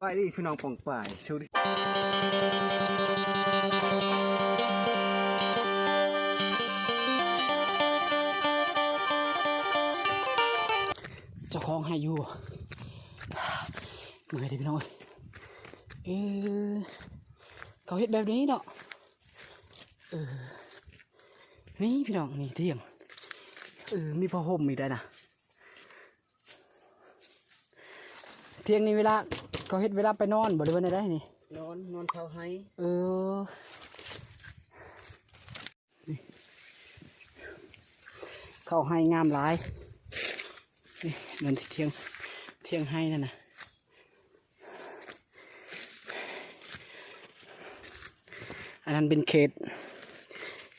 ไปดิพี่น้องป่องป่ายชูดิเจ้าของให้อยู่เมื่อยดิพี่น้องเออเขาเฮ็ดแบบนี้เนาะเออนี่พี่น้องนี่เที่ยงเออมีผ้าห่มอีกได้นะเที่ยงนี่เวลาเขาเฮ็ดเวลาไปนอนบริเวณไหนได้นี่ นอนนอนเท้าให้ เออนี่เข้าให้งามหลายนี่นั่นที่เที่ยงเที่ยงให้นั่นนะอันนั้นเป็นเขต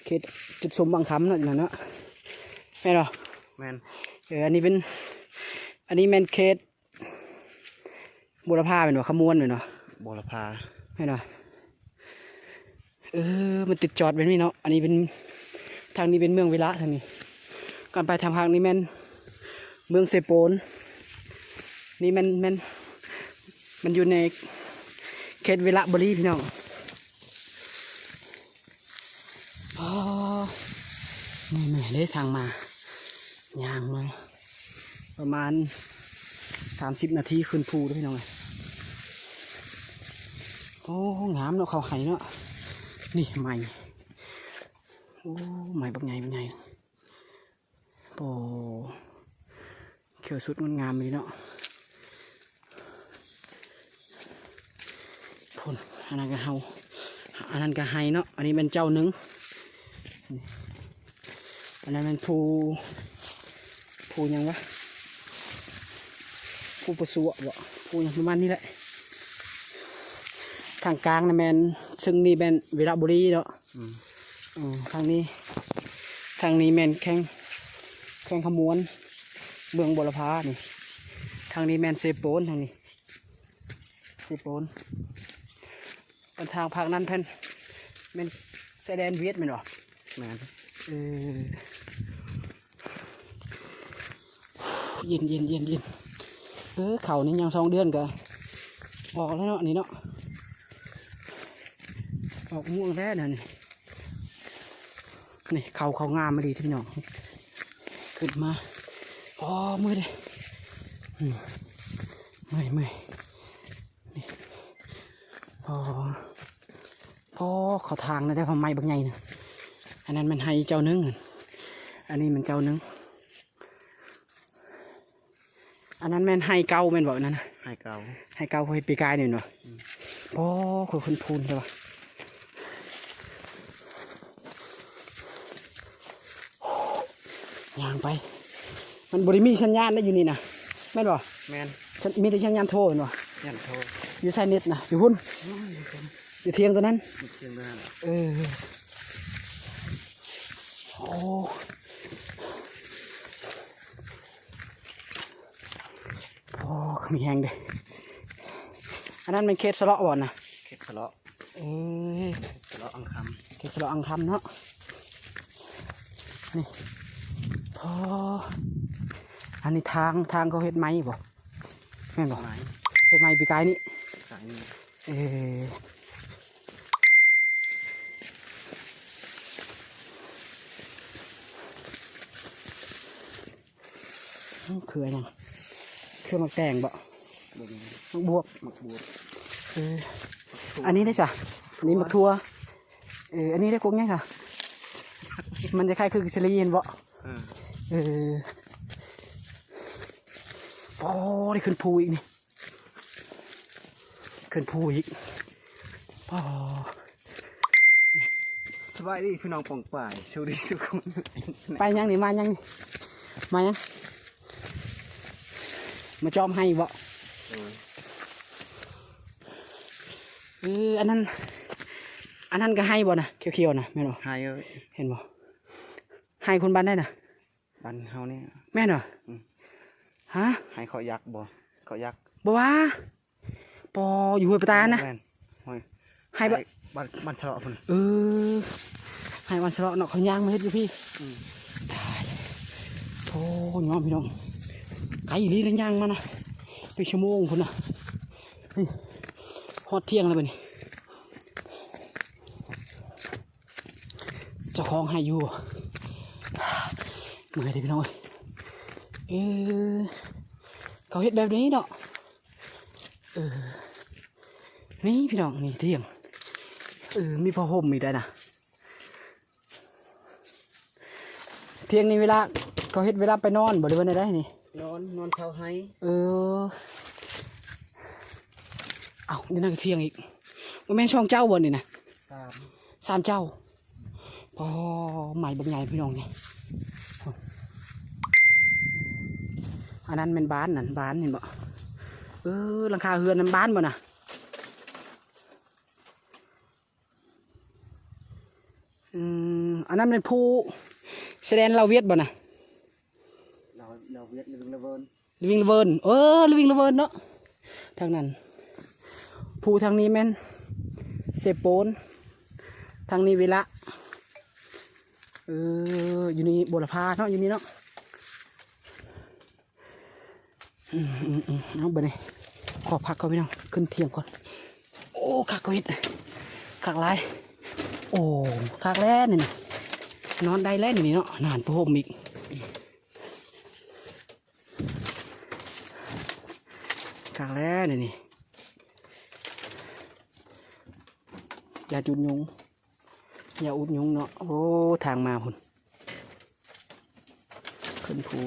เขตจุดสมบังคำเนาะอย่างนั้นเนาะแม่นเหรอแมนเอออันนี้เป็น อันนี้แมนเขต บุรพาเป็นวะขมวนเป็นวะบรพาไม่หน่อยเออ มันติดจอดแบบนี้เนาะ อันนี้เป็นทางนี้เป็นเมืองเวละทางนี้ก่อนไปทางภาคนี้แม่นเมืองเซโปน นี่แมันแมันมันอยู่ในเขตเวละบุรีพี่น้องอ๋อไม่ไม่ได้ทางมาย่างเลยประมาณสามสิบนาทีขึ้นภูด้วยพี่น้องเลย โอ้งามเนาะเขาไห้เนาะนี่ใหม่โอ้ใหม่บักไงบักไงโอ้เขียวสุดมันงามเลยเนาะพ่นอันนั้นก็เฮาอันนั้นก็ไห้เนาะอันนี้เป็นเจ้าหนึ่งอันนั้นเป็นภูภูยังวะภูประสวะบ่ภูยังประมาณนี้แหละ ทางกลางนะแมนซึ่งนี่แมนเวลาบุรีเนาะอืมอืมทางนี้ ทางนี้แมนแข้งแข้งขมวนเมืองบรพานี่ ทางนี้แมนเซโปนทางนี้เซโปนเป็นทางภาคนั้นเพิ่นแมนแสดนเวียดแม่นบ่แมนเออเย็นเย็นเย็นเย็นเออเขานี่ยังสองเดือนก็ออกแล้วเนาะนี่เนาะ ออกม่วงแท้นั่นนี่นี่เขาเขางามมาดีที่พี่น้องขึ้นมาอ๋อมือเลยอืมเมื่อยเมื่อยนี่พอพอเขาทางนะได้พอไม้บางไงนะอันนั้นมันให้เจ้านึงนั่นอันนี้มันเจ้านึงอันนั้นแม่นให้เก้าแม่นบอกนั่นนะให้เก่าให้เก้าเขาให้ปีกายเนี่ยเนาะพอคนคนพูนใช่ปะ ย่างไป มันบริมีสัญญาณได้อยู่นี่นะแม่นบ่แมนสัญมีแต่สัญญาณโทรเห็นบ่ยันโทรอยู่ใช้เน็ตนะอยู่หุ่นอยู่เทียงตัวนั้นมีเชียงด้วยนั่นแหละเออโอ้โอ้มีแหงเด้อันนั้นมันเคสสะเลาะบ่นะเข็ดสะเลาะเอ้ยสะเลาะอังคเคสสะเลาะอังคำเนาะนี่ พออันนี้ทางทางเขาเฮ็ดไม้บ่แม่นบ่ำไม้เฮ็ดไม้ปีกายนี่ขายนี่เออคืออะไรยังคือมักแตงบ่บนมักบวบหมักบวบเอออันนี้ได้จ้ะอันนี้มักทัวเอออันนี้ได้กุ๊กไงค่ะ มันจะคล้ายคือกิสลีเห็นบ่ เออเออโอ้ได้ขึ้นภูอีกนี่ ขึ้นภูอีกโอ้สบายดิพี่น้องป่องป่ายชูดิทุกคนไปยังนี่มายังนี่มายัง มาจอมให้บ่เออเอออันนั้นอันนั้นก็ให้บ่นะเขียวๆนะแม่นบ่ให้เอ้ยเห็นบ่ให้คนบ้านได้นะ บันเฮาเนี่ยแม่นบ่อืมฮะให้เขายักษ์บ่เขายักษ์บ่ว่าปออยู่ห้วยปะตานะแม่โอ้ยให้บ่บันบันฉลาะพุ่นเออให้วันสะเลาะเนาะเขาย่างมาเฮ็ดอยู่พี่อืมตายโอ้ยอมพี่น้องไกลอีหลีแล้วย่างมานะเป็นชั่วโมงพุ่นน่ะนี่ฮอดเที่ยงแล้วบัดนี้เจ้าของให้อยู่ เมื่อยเด้อพี่น้องเอ้ยเออเขาเฮ็ดแบบนี้เนาะเออนี่พี่น้องนี่เที่ยงเออมีผ้าห่มอีกได้วนะเที่ยงนี้เวลาเขาเฮ็ดเวลาไปนอนบริเวณใดได้นี่นอนนอนเท้าให้เออเอานี่นั่งเที่ยงอีกว่าแม่นช่องเจ้าบนนี่นะสามสามเจ้า พอใหม่บางใหญ่พี่น้องเนี่ยอันนั้นเป็นบ้านนั่นบ้านเห็นบ่เออหลังคาเฮือนนั้นบ้านบ่น่ะอืมอันนั้นเป็นภูแสดงเราเวียดบ่น่ะเราเราเวียดลึงละเวินลิวิงเวิร์นเออลิวิงเวิร์นเนาะทางนั้นภูทางนี้แม่นเซโปนทางนี้เวละ เออ อยู่นี่บุรพาเนาะ อยู่นี่เนาะอืมอืมอืมเอาไปเลยขอพักก่อนพี่น้อง ขึ้นเทียงก่อน โอ้คักกวิดคักไรโอ้คักแล่นี่นี่นอนได้แล้วนี่เนาะ นานพมอีกกลางแล้วนี่นี่อย่าจุดยุง อย่าอุดยุงเนาะโอ้ทางมาพุ่นขึ้นภู